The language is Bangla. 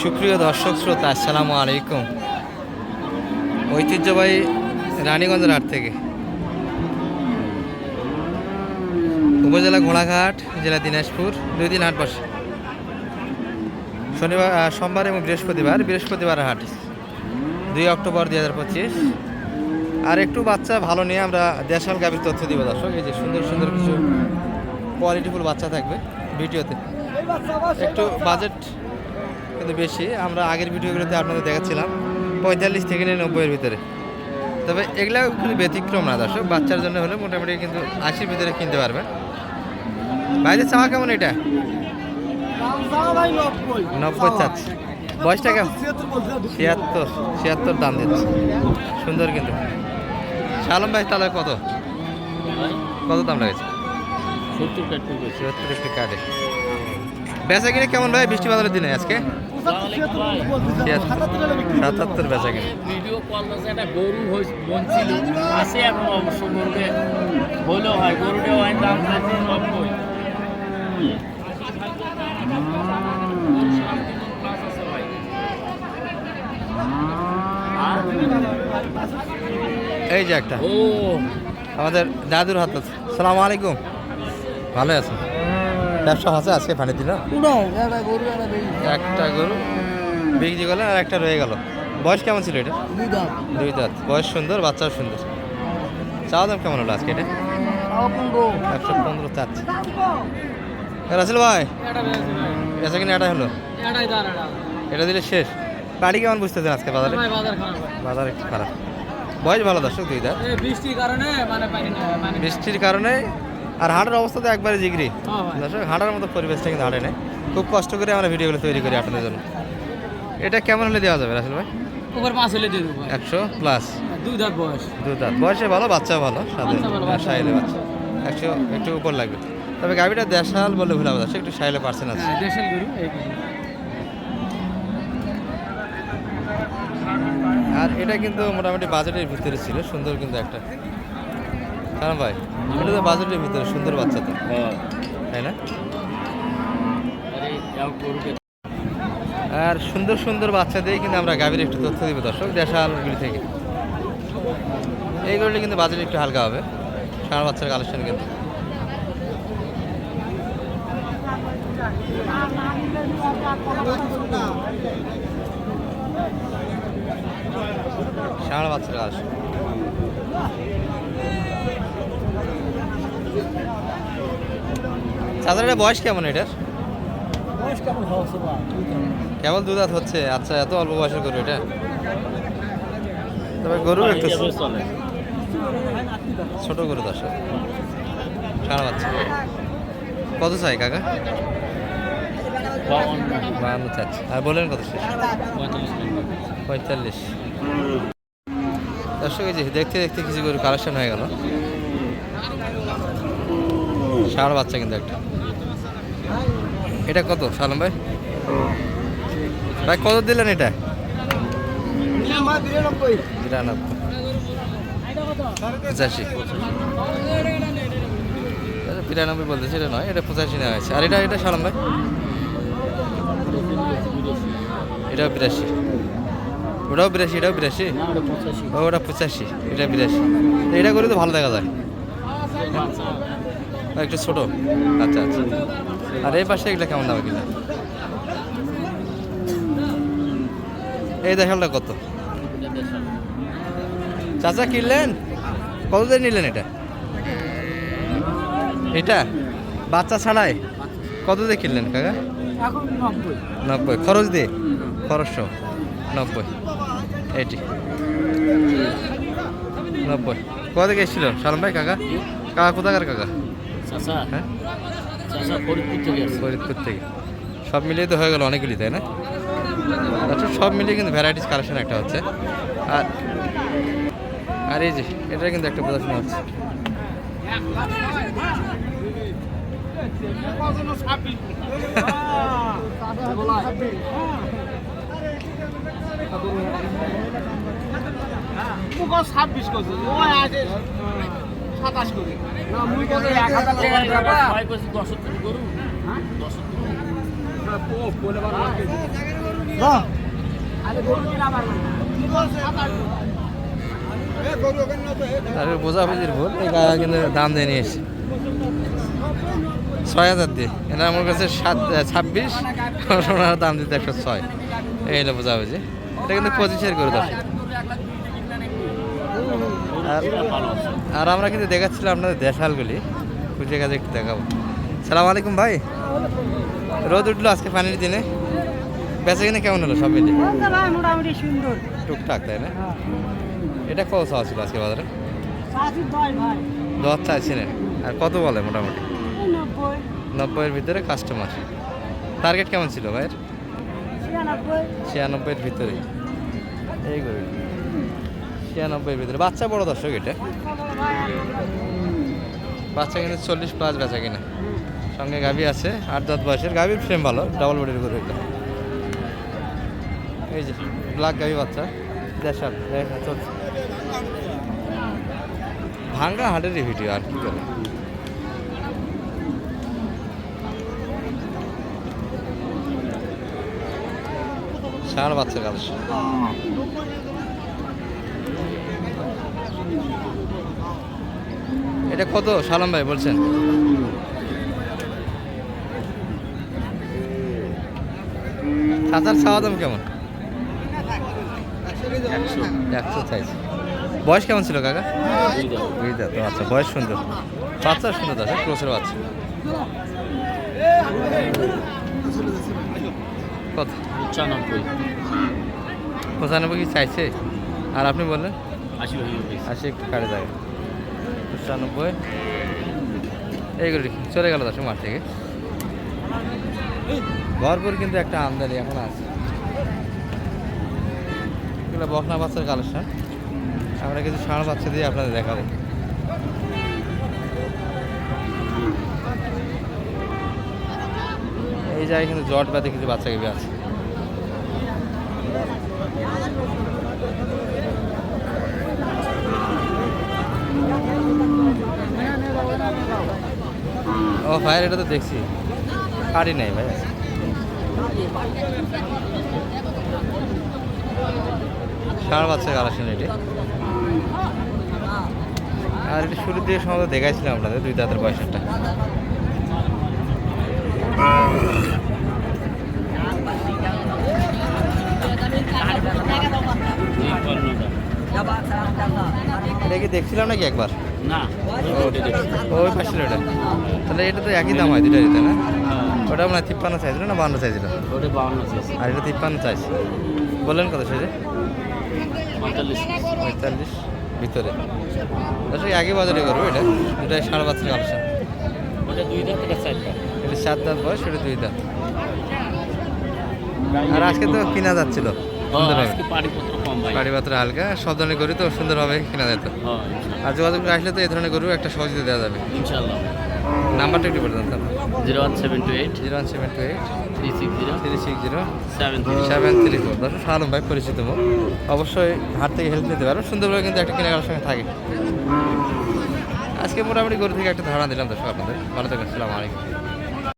সুপ্রিয় দর্শক শ্রোতা, আসসালামু আলাইকুম। ঐতিহ্যবাহী রানীগঞ্জের হাট থেকে। উপজেলা ঘোড়াঘাট, জেলা দিনাজপুর, দুই দিন হাট বসে। শনিবার সোমবার এবং বৃহস্পতিবার বৃহস্পতিবার হাট। দুই অক্টোবর দুই হাজার পঁচিশ। আর একটু বাচ্চা ভালো নিয়ে আমরা দেশাল গাভীর তথ্য দিব দর্শক। এই যে সুন্দর সুন্দর কিছু কোয়ালিটিফুল বাচ্চা থাকবে ভিডিওতে। একটু বাজেট কিন্তু বেশি। আমরা আগের ভিডিওগুলোতে আপনাদের দেখাচ্ছিলাম পঁয়তাল্লিশ থেকে নিয়ে নব্বইয়ের ভিতরে। তবে এগুলা কিন্তু ব্যতিক্রম না দর্শক বাচ্চার জন্য হলে মোটামুটি কিন্তু আশির ভিতরে কিনতে পারবেন। বাইরে চাওয়া কেমন এটা? নব্বই চাচ্ছে। বয়সটা কেমন? ছিয়াত্তর ছিয়াত্তর দাম দিচ্ছে। সুন্দর কিন্তু। শালম ভাই তাহলে কত? কত দাম লাগেছে? সত্তর একটু কাটে বেচা কিনে কেমন ভাই বৃষ্টি বাদলের দিনে আজকে? সাতাত্তর বেচা কিনে। ভিডিও কল আছে একটা গরু আছে এখন অবশ্য গরুতে হলেও হয় গরুটা হয় দাম নব্বই এই যে একটা। ও। আমাদের দাদুর হাত আছে। সালাম আলাইকুম। ভালো আছেন? ব্যবসা আছে আজকে পানি দিল? একটা গরু বিক্রি করলে আর একটা রয়ে গেল। বয়স কেমন ছিল এটা? দুই দাঁত। বয়স সুন্দর বাচ্চাও সুন্দর। চাওয়া দাম কেমন হলো আজকে এটা? একশো পনেরো চাচ্ছে। রাসেল ভাই? এসে কিনা এটা হলো? এটা। দিলে শেষ। বাড়ি কেমন বুঝতেছেন আজকে বাজারে? বাজার একটু খারাপ। বয়স ভালো দর্শক দুই দাঁত। বৃষ্টির কারণে মানে বৃষ্টির কারণে আর হাটের অবস্থা তো একবারে জিগরি। দর্শক হাঁটার মতো পরিবেশটা কিন্তু হাটে নেই। খুব কষ্ট করে আমরা ভিডিওগুলো তৈরি করি আপনাদের জন্য। এটা কেমন হলে দেওয়া যাবে রাসেল ভাই? উপর মাছ হলে দিয়ে দেবো একশো প্লাস দুই দাঁত বয়স। দাঁত। বয়সে ভালো বাচ্চা ভালো সাথে সাইলে বাচ্চা। একশো একটু উপর লাগবে। তবে গাড়িটা দেশাল বলে ভুল হবে একটু সাইলে পার্সেন্ট আছে। হ্যাঁ গরু। আর এটা কিন্তু মোটামুটি বাজেটের ভিতরে ছিল সুন্দর কিন্তু একটা। কারণ ভাই এটা তো বাজেটের ভিতরে সুন্দর বাচ্চা তো। হ্যাঁ। তাই না? আরে সুন্দর সুন্দর বাচ্চা দিয়ে কিন্তু আমরা গাভীর একটু তথ্য দিব দর্শক দেশালগুলি থেকে। এইগুলি কিন্তু বাজেট একটু হালকা হবে সারা বাচ্চার কালেকশন কিন্তু। ষাঁড় বাচ্চার কালেকশন চাচার বয়স কেমন এটার? কেবল দুধ দাঁত হচ্ছে আচ্ছা এত অল্প বয়সের গরু এটা? তবে গরু একটু ছোট গরু দর্শক। সারা বাচ্চা। কত চাই কাকা? বাহান্ন চাচ্ছি আর বলেন কত শেষ পঁয়তাল্লিশ দর্শক এই যে দেখতে দেখতে কিছু গরু কালেকশন হয়ে গেল। ষাঁড় বাচ্চা কিন্তু একটা। এটা কত সালাম ভাই? ভাই কত দিলেন এটা? বিরানব্বই পঁচাশি। আচ্ছা, বিরানব্বই বলতেছে এটা নয় এটা পঁচাশি নেওয়া হয়েছে। আর এটা এটা সালাম ভাই? এটাও বিরাশি। ওটাও বিরাশি এটাও বিরাশি? ওটা পঁচাশি। ও ওটা পঁচাশি এটা বিরাশি। এটা করে তো ভালো দেখা যায়। আর একটু ছোট। আচ্ছা আচ্ছা। আর এই পাশে এগুলো কেমন দাম কিনা? এই দেখালটা কত? চাচা কিনলেন? কত দিয়ে নিলেন এটা? এটা? বাচ্চা ছাড়াই? কত দিয়ে কিনলেন কাকা? নব্বই। খরচ দিয়ে? খরচ সহ? নব্বই। এইটি। নব্বই। কোথা থেকে এসেছিল? সালাম ভাই কাকা? কাকা কোথাকার কাকা? হ্যাঁ? ফরিদপুর থেকে আসছে ফরিদপুর থেকে। সব মিলিয়ে তো হয়ে গেল অনেকগুলি তাই না? আচ্ছা সব মিলিয়ে কিন্তু ভ্যারাইটিস কালেকশন একটা হচ্ছে। আর আর এই যে এটা কিন্তু একটা প্রদর্শন হচ্ছে। ছাব্বিশ সাতাশ করে। না মুই কত এক হাজার ছয় টাকার ব্যাপার কেজি দশ গরু দশ বলে তারপরে বোঝাবুঝির ভুল এই কিন্তু দাম দিয়ে নিয়ে এসেছে। ছয় হাজার দিয়ে। এটা আমার কাছে সাত ছাব্বিশ ওনার দাম দিতে একশো ছয়। এই হলো বোঝাবুঝি। এটা কিন্তু পঁচিশের করে দশ আর আর আমরা কিন্তু দেখাচ্ছিলাম আপনাদের দেশালগুলি। খুঁজে কাজে একটু দেখাবো। সালাম আলাইকুম ভাই। রোদ উঠল আজকে পানির দিনে। বেচা কিনে কেমন হলো সব মোটামুটি সুন্দর। টুকটাক তাই না? এটা কত চাওয়া ছিল আজকে বাজারে? দশ চাইছিলেন আর কত বলে মোটামুটি? নব্বইয়ের ভিতরে কাস্টমার টার্গেট কেমন ছিল ভাইয়ের? ছিয়ানব্বই। ছিয়ানব্বইয়ের ভিতরে এই করে ছিয়ানব্বইয়ের ভিতরে। বাচ্চা বড় দর্শক এটা। বাচ্চা কিনে চল্লিশ প্লাস বেচা কিনা। সঙ্গে গাভি আছে, আট দশ বয়সের। গাভির ফ্রেম ভালো ডাবল বডির করে এটা। এই যে ব্ল্যাক গাভি বাচ্চা। দেখা চলছে। ভাঙ্গা হাটেরই ভিডিও আর কি করে। ষাঁড় বাচ্চা কালেকশন এটা কত? সালাম ভাই বলছেন। চাচার চাওয়া দাম কেমন? একশো চাইছে বয়স কেমন ছিল কাকা? দাঁত। ও আচ্ছা বয়স সুন্দর। বাচ্চা সুন্দর দাদা ক্রোসের বাচ্চা। কত? পঁচানব্বই। পঁচানব্বই কি চাইছে আর আপনি বললেন? আশি হয়ে আশি একটু কাটে যাবে। পঁচানব্বই। এইগুলি চলে গেল দশ মাঠ থেকে। ভরপুর কিন্তু একটা আমদানি এখন আছে। এগুলো বকনা বাচ্চার কালেকশন। আমরা কিছু ষাঁড় বাচ্চা দিয়ে আপনাদের দেখাবো। এই জায়গায় কিন্তু জট বাদে কিছু বাচ্চা কিছু আছে। ও ফায়ার এটা তো দেখছি। কাটি নাই ভাই। ষাঁড় বাচ্চা কালেকশন এটি। আর এটা শুরুর দিকে সম্ভবত দেখাইছিলাম আপনাদের, দুই দাঁতের কি দেখছিলাম নাকি একবার? ওই পাশের ওটা। তাহলে এটা তো একই দাম হয় দুটা দিতে না? ওটা আপনার তিপ্পান্ন চাইছিল না চাইছিল ওটা বাউন্ন আছে আর এটা তিপ্পান্ন চাইছে বললেন কত সেজে পঁয়তাল্লিশ। ভিতরে। দর্শক আগে বাজারে করব এটা। দুটাই সাড়ে বাচ্চার কালেকশন ওটা এটা সাত দাঁত বয়স এটা দুই দাঁত। আর আজকে তো কিনা যাচ্ছিল। গাড়ি পাত্র হালকা সব ধরনের গরু তো সুন্দরভাবে কিনা যেত আর যোগাযোগ করে আসলে তো এই ধরনের গরু একটা সহজে দেওয়া যাবে। ইনশাল্লাহ। নাম্বারটা একটু বলে দেন zero one seven two eight. Zero one seven two eight. Three six zero. Three six zero. Seven three seven three four. দর্শক ভাই পরিচিত মুখ। অবশ্যই হাট থেকে হেল্প নিতে পারো। সুন্দরভাবে কিন্তু একটা কেনাকাটার সঙ্গে থাকে। আজকে মোটামুটি গরু থেকে একটা ধারণা দিলাম দর্শক আপনাদের। ভালো থাকবেন। সালাম আলাইকুম।